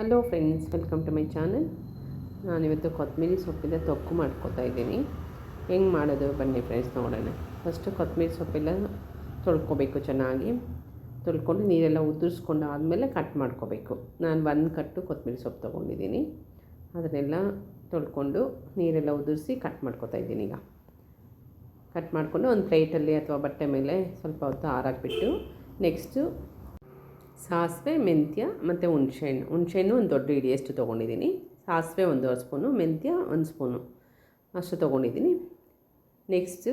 Hello friends welcome to my channel ನಾನಿವತ್ತು ಕೊತ್ತಂಬರಿ ಸೊಪ್ಪಿಂದ ತೊಕ್ಕು ಮಾಡ್ಕೋತಾ ಇದ್ದೀನಿ. ಹೆಂಗೆ ಮಾಡೋದು ಬನ್ನಿ ಫ್ರೆಂಡ್ಸ್ ನೋಡೋಣ. ಫಸ್ಟು ಕೊತ್ತಂಬರಿ ಸೊಪ್ಪೆಲ್ಲ ತೊಳ್ಕೊಬೇಕು ಚೆನ್ನಾಗಿ. ತೊಳ್ಕೊಂಡು ನೀರೆಲ್ಲ ಉದುರಿಸ್ಕೊಂಡು ಆದಮೇಲೆ ಕಟ್ ಮಾಡ್ಕೋಬೇಕು. ನಾನು ಒಂದು ಕಟ್ಟು ಕೊತ್ತಂಬರಿ ಸೊಪ್ಪು ತೊಗೊಂಡಿದ್ದೀನಿ. ಅದನ್ನೆಲ್ಲ ತೊಳ್ಕೊಂಡು ನೀರೆಲ್ಲ ಉದುರಿಸಿ ಕಟ್ ಮಾಡ್ಕೋತಾ ಇದ್ದೀನಿ ಈಗ. ಕಟ್ ಮಾಡಿಕೊಂಡು ಒಂದು ಪ್ಲೇಟಲ್ಲಿ ಅಥವಾ ಬಟ್ಟೆ ಮೇಲೆ ಸ್ವಲ್ಪ ಹೊತ್ತು ಆರಾಕ್ಬಿಟ್ಟು ನೆಕ್ಸ್ಟು ಸಾಸಿವೆ, ಮೆಂತ್ಯ ಮತ್ತು ಹುಣ್ಸೆಹಣ್ಣು. ಹುಣ್ಸೆಹಣ್ಣು ಒಂದು ದೊಡ್ಡ ಹಿಡಿಯಷ್ಟು ತೊಗೊಂಡಿದ್ದೀನಿ. ಸಾಸಿವೆ ಒಂದು ಸ್ಪೂನು, ಮೆಂತ್ಯ ಒಂದು ಸ್ಪೂನು ಅಷ್ಟು ತೊಗೊಂಡಿದ್ದೀನಿ. ನೆಕ್ಸ್ಟು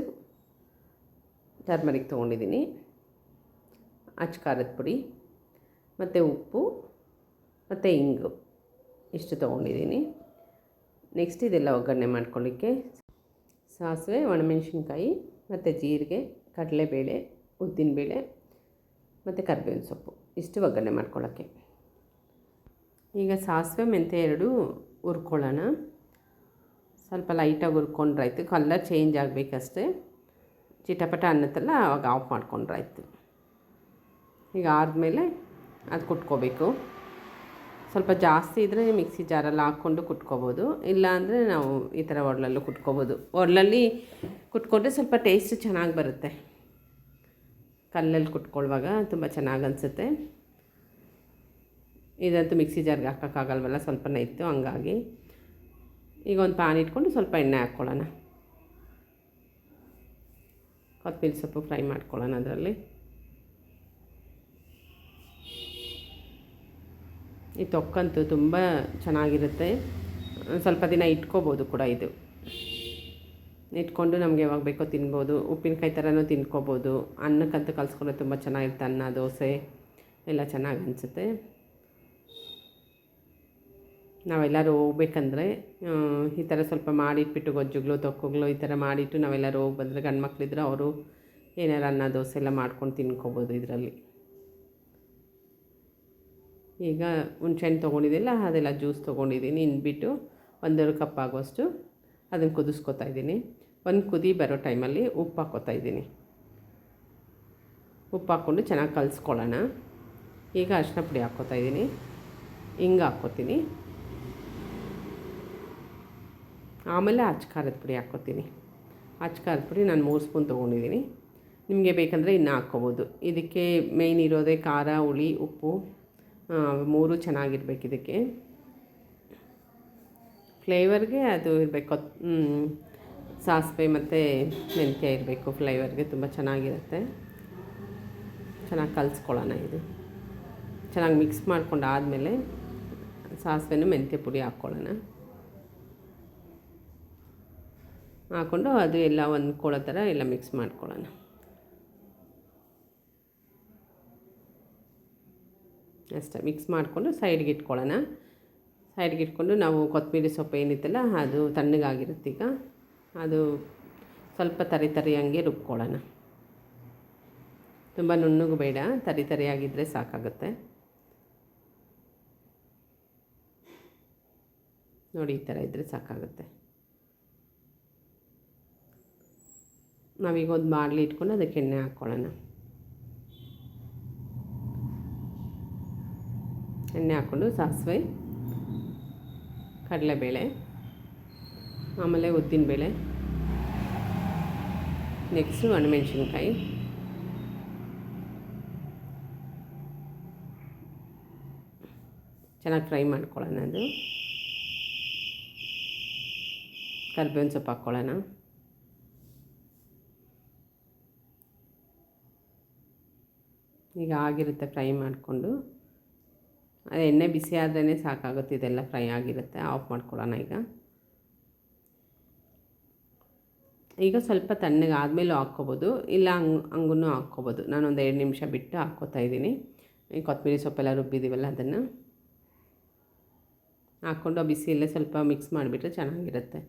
ಟರ್ಮರಿಕ್ ತೊಗೊಂಡಿದ್ದೀನಿ. ಅಚ್ಚ ಖಾರದ ಪುಡಿ ಮತ್ತು ಉಪ್ಪು ಮತ್ತು ಇಂಗು ಇಷ್ಟು ತೊಗೊಂಡಿದ್ದೀನಿ. ನೆಕ್ಸ್ಟ್ ಇದೆಲ್ಲ ಒಗ್ಗರಣೆ ಮಾಡ್ಕೊಳ್ಳಿಕ್ಕೆ. ಸಾಸಿವೆ, ಒಣಮೆಣಸಿನ್ಕಾಯಿ ಮತ್ತು ಜೀರಿಗೆ, ಕಡಲೆಬೇಳೆ, ಉದ್ದಿನಬೇಳೆ ಮತ್ತು ಕರ್ಬೇವಿನ ಸೊಪ್ಪು. ಇಷ್ಟು ಒಗ್ಗರಣೆ ಮಾಡ್ಕೊಳ್ಳೋಕ್ಕೆ. ಈಗ ಸಾಸಿವೆ ಮೆಂತೆ ಎರಡು ಹುರ್ಕೊಳ್ಳೋಣ. ಸ್ವಲ್ಪ ಲೈಟಾಗಿ ಹುರ್ಕೊಂಡ್ರಾಯ್ತು ಕಲ್ಲರ್ ಚೇಂಜ್ ಆಗಬೇಕಷ್ಟೇ. ಚಿಟಪಟ ಅನ್ನತ್ತಲ್ಲ ಆವಾಗ ಆಫ್ ಮಾಡ್ಕೊಂಡ್ರಾಯ್ತು ಈಗ ಆದಮೇಲೆ ಅದು ಕುಟ್ಕೋಬೇಕು. ಸ್ವಲ್ಪ ಜಾಸ್ತಿ ಇದ್ದರೆ ಮಿಕ್ಸಿ ಜಾರಲ್ಲಿ ಹಾಕ್ಕೊಂಡು ಕುಟ್ಕೋಬೋದು. ಇಲ್ಲ ಅಂದರೆ ನಾವು ಈ ಥರ ಒಡ್ಲಲ್ಲೂ ಕುಟ್ಕೋಬೋದು. ಒಡ್ಲಲ್ಲಿ ಕುಟ್ಕೊಂಡ್ರೆ ಸ್ವಲ್ಪ ಟೇಸ್ಟ್ ಚೆನ್ನಾಗಿ ಬರುತ್ತೆ. ಕಲ್ಲಲ್ಲಿ ಕುಟ್ಕೊಳ್ಳುವಾಗ ತುಂಬ ಚೆನ್ನಾಗಿ ಅನಿಸುತ್ತೆ. ಇದಂತೂ ಮಿಕ್ಸಿ ಜಾರ್ಗೆ ಹಾಕೋಕ್ಕಾಗಲ್ವಲ್ಲ ಸ್ವಲ್ಪನೇ ಇತ್ತು, ಹಂಗಾಗಿ. ಈಗ ಒಂದು ಪ್ಯಾನ್ ಇಟ್ಕೊಂಡು ಸ್ವಲ್ಪ ಎಣ್ಣೆ ಹಾಕ್ಕೊಳ್ಳೋಣ. ಕೊತ್ತಂಬರಿ ಸೊಪ್ಪು ಫ್ರೈ ಮಾಡ್ಕೊಳ್ಳೋಣ ಅದರಲ್ಲಿ. ಈ ತೊಕ್ಕಂತೂ ತುಂಬ ಚೆನ್ನಾಗಿರುತ್ತೆ. ಸ್ವಲ್ಪ ದಿನ ಇಟ್ಕೋಬೋದು ಕೂಡ ಇದು. ಇಟ್ಕೊಂಡು ನಮಗೆ ಯಾವಾಗ ಬೇಕೋ ತಿನ್ಬೋದು. ಉಪ್ಪಿನಕಾಯಿ ಥರನೂ ತಿನ್ಕೋಬೋದು. ಅನ್ನಕ್ಕಂತೂ ಕಲಿಸ್ಕೊಂಡ್ರೆ ತುಂಬ ಚೆನ್ನಾಗಿರುತ್ತೆ. ಅನ್ನ, ದೋಸೆ ಎಲ್ಲ ಚೆನ್ನಾಗಿ ಅನಿಸುತ್ತೆ. ನಾವೆಲ್ಲರೂ ಹೋಗ್ಬೇಕಂದ್ರೆ ಈ ಥರ ಸ್ವಲ್ಪ ಮಾಡಿಟ್ಬಿಟ್ಟು ಗೊಜ್ಜುಗಳು, ತೊಕ್ಕುಗಳು ಈ ಥರ ಮಾಡಿಟ್ಟು ನಾವೆಲ್ಲರೂ ಹೋಗಿ ಬಂದರೆ ಗಂಡು ಮಕ್ಕಳಿದ್ರೆ ಅವರು ಏನಾರು ಅನ್ನ, ದೋಸೆ ಎಲ್ಲ ಮಾಡ್ಕೊಂಡು ತಿನ್ಕೋಬೋದು ಇದರಲ್ಲಿ. ಈಗ ಹುಣ್ಸೆಹಣ್ಣು ತೊಗೊಂಡಿದ್ದಿಲ್ಲ ಅದೆಲ್ಲ ಜ್ಯೂಸ್ ತೊಗೊಂಡಿದ್ದೀನಿ. ಇನ್ಬಿಟ್ಟು ಒಂದೂವರೆ ಕಪ್ ಆಗುವಷ್ಟು ಅದನ್ನು ಕುದಿಸ್ಕೊತಾ ಇದ್ದೀನಿ. ಒಂದು ಕುದಿ ಬರೋ ಟೈಮಲ್ಲಿ ಉಪ್ಪು ಹಾಕೋತಾ ಇದ್ದೀನಿ. ಉಪ್ಪು ಹಾಕ್ಕೊಂಡು ಚೆನ್ನಾಗಿ ಕಲಿಸ್ಕೊಳ್ಳೋಣ. ಈಗ ಅರಿಶಿನ ಪುಡಿ ಹಾಕ್ಕೋತಾ ಇದ್ದೀನಿ. ಹಿಂಗೆ ಹಾಕ್ಕೋತೀನಿ. ಆಮೇಲೆ ಅಚ್ಚ ಖಾರದ ಪುಡಿ ಹಾಕ್ಕೋತೀನಿ. ಖಾರದ ಪುಡಿ ನಾನು ಮೂರು ಸ್ಪೂನ್ ತೊಗೊಂಡಿದ್ದೀನಿ. ನಿಮಗೆ ಬೇಕಂದರೆ ಇನ್ನು ಹಾಕ್ಕೋಬೋದು. ಇದಕ್ಕೆ ಮೇಯ್ನ್ ಇರೋದೇ ಖಾರ, ಹುಳಿ, ಉಪ್ಪು ಮೂರು ಚೆನ್ನಾಗಿರ್ಬೇಕು ಇದಕ್ಕೆ. ಫ್ಲೇವರ್ಗೆ ಅದು ಇರಬೇಕು. ಸಾಸಿವೆ ಮತ್ತು ಮೆಂತ್ಯ ಇರಬೇಕು ಫ್ಲೇವರ್ಗೆ, ತುಂಬ ಚೆನ್ನಾಗಿರುತ್ತೆ. ಚೆನ್ನಾಗಿ ಕಲಿಸ್ಕೊಳ್ಳೋಣ ಇದು. ಚೆನ್ನಾಗಿ ಮಿಕ್ಸ್ ಮಾಡ್ಕೊಂಡು ಆದಮೇಲೆ ಸಾಸಿವೆನೂ ಮೆಂತ್ಯ ಪುಡಿ ಹಾಕ್ಕೊಳ್ಳೋಣ. ಹಾಕ್ಕೊಂಡು ಅದು ಎಲ್ಲ ಹೊಂದ್ಕೊಳ್ಳೋ ಥರ ಎಲ್ಲ ಮಿಕ್ಸ್ ಮಾಡ್ಕೊಳ್ಳೋಣ. ಅಷ್ಟೇ, ಮಿಕ್ಸ್ ಮಾಡಿಕೊಂಡು ಸೈಡ್ಗೆ ಇಟ್ಕೊಳ್ಳೋಣ. ಸೈಡ್ಗೆ ಇಟ್ಕೊಂಡು ನಾವು ಕೊತ್ತಂಬರಿ ಸೊಪ್ಪು ಏನಿತ್ತಲ್ಲ ಅದು ತಣ್ಣಗಾಗಿರುತ್ತೆ ಈಗ. ಅದು ಸ್ವಲ್ಪ ತರಿ ತರಿ ಹಂಗೆ ರುಬ್ಕೊಳ್ಳೋಣ. ತುಂಬ ನುಣ್ಣಗೂ ಬೇಡ ತರಿ ತರಿಯಾಗಿದ್ದರೆ ಸಾಕಾಗುತ್ತೆ. ನೋಡಿ, ಈ ಥರ ಇದ್ದರೆ ಸಾಕಾಗುತ್ತೆ. ನಾವೀಗ ಒಂದು ಮಾಡಲಿ ಇಟ್ಕೊಂಡು ಅದಕ್ಕೆ ಎಣ್ಣೆ ಹಾಕ್ಕೊಳ್ಳೋಣ. ಎಣ್ಣೆ ಹಾಕ್ಕೊಂಡು ಸಾಸಿವೆ ಕಡಲೆಬೇಳೆ, ಆಮೇಲೆ ಉದ್ದಿನಬೇಳೆ ನೆಕ್ಸ್ಟು ಒಣಮೆಣ್ಸಿನ್ಕಾಯಿ. ಚೆನ್ನಾಗಿ ಫ್ರೈ ಮಾಡ್ಕೊಳ್ಳೋಣ ಅದು. ಕರ್ಬೇವಿನ ಸೊಪ್ಪು ಹಾಕ್ಕೊಳ್ಳೋಣ. ಈಗ ಆಗಿರುತ್ತೆ ಫ್ರೈ ಮಾಡಿಕೊಂಡು. ಅದು ಎಣ್ಣೆ ಬಿಸಿ ಆದ್ರೇ ಸಾಕಾಗುತ್ತೆ, ಇದೆಲ್ಲ ಫ್ರೈ ಆಗಿರುತ್ತೆ, ಆಫ್ ಮಾಡ್ಕೊಳ್ಳೋಣ ಈಗ. ಈಗ ಸ್ವಲ್ಪ ತಣ್ಣಗೆ ಆದಮೇಲೂ ಹಾಕ್ಕೋಬೋದು, ಇಲ್ಲ ಹಂಗೆ ಹಂಗೂ ಹಾಕ್ಕೋಬೋದು. ನಾನೊಂದು ಎರಡು ನಿಮಿಷ ಬಿಟ್ಟು ಹಾಕ್ಕೋತಾ ಇದ್ದೀನಿ. ಈ ಕೊತ್ತಂಬರಿ ಸೊಪ್ಪೆಲ್ಲ ರುಬ್ಬಿದ್ದೀವಲ್ಲ ಅದನ್ನು. ಹಾಕ್ಕೊಂಡು ಬಿಸಿಯಲ್ಲೇ ಸ್ವಲ್ಪ ಮಿಕ್ಸ್ ಮಾಡಿಬಿಟ್ರೆ ಚೆನ್ನಾಗಿರುತ್ತೆ.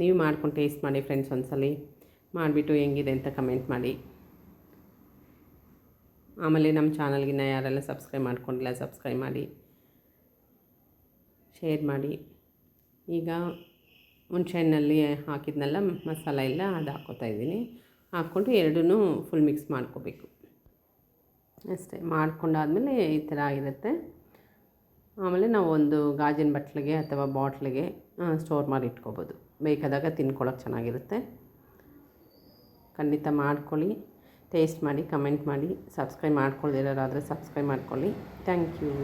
ನೀವು ಮಾಡ್ಕೊಂಡು ಟೇಸ್ಟ್ ಮಾಡಿ ಫ್ರೆಂಡ್ಸ್ ಒಂದ್ಸಲಿ. ಮಾಡಿಬಿಟ್ಟು ಹೆಂಗಿದೆ ಅಂತ ಕಮೆಂಟ್ ಮಾಡಿ. ಆಮೇಲೆ ನಮ್ಮ ಚಾನಲ್ಗಿನ್ನ ಯಾರೆಲ್ಲ ಸಬ್ಸ್ಕ್ರೈಬ್ ಮಾಡ್ಕೊಂಡಿಲ್ಲ, ಸಬ್ಸ್ಕ್ರೈಬ್ ಮಾಡಿ, ಶೇರ್ ಮಾಡಿ. ಈಗ ಹುಣ್ಸೆಹಣ್ಣಲ್ಲಿ ಹಾಕಿದ್ನೆಲ್ಲ, ಮಸಾಲ ಎಲ್ಲ ಅದು ಹಾಕೋತಾ ಇದ್ದೀನಿ. ಹಾಕ್ಕೊಂಡು ಎರಡೂ ಫುಲ್ ಮಿಕ್ಸ್ ಮಾಡ್ಕೋಬೇಕು. ಅಷ್ಟೇ, ಮಾಡ್ಕೊಂಡಾದಮೇಲೆ ಈ ಥರ ಆಗಿರುತ್ತೆ. ಆಮೇಲೆ ನಾವು ಒಂದು ಗಾಜಿನ ಬಟ್ಲಿಗೆ ಅಥವಾ ಬಾಟ್ಲಿಗೆ ಸ್ಟೋರ್ ಮಾಡಿ ಇಟ್ಕೋಬೋದು. ಬೇಕಾದಾಗ ತಿನ್ಕೊಳ್ಳೋಕೆ ಚೆನ್ನಾಗಿರುತ್ತೆ. ಖಂಡಿತ ಮಾಡ್ಕೊಳ್ಳಿ. ಟೇಸ್ಟ್ ಮಾಡಿ ಕಮೆಂಟ್ ಮಾಡಿ ಸಬ್ಸ್ಕ್ರೈಬ್ ಮಾಡ್ಕೊಳ್ದಿರೋರಾದರೆ ಸಬ್ಸ್ಕ್ರೈಬ್ ಮಾಡ್ಕೊಳ್ಳಿ. Thank you.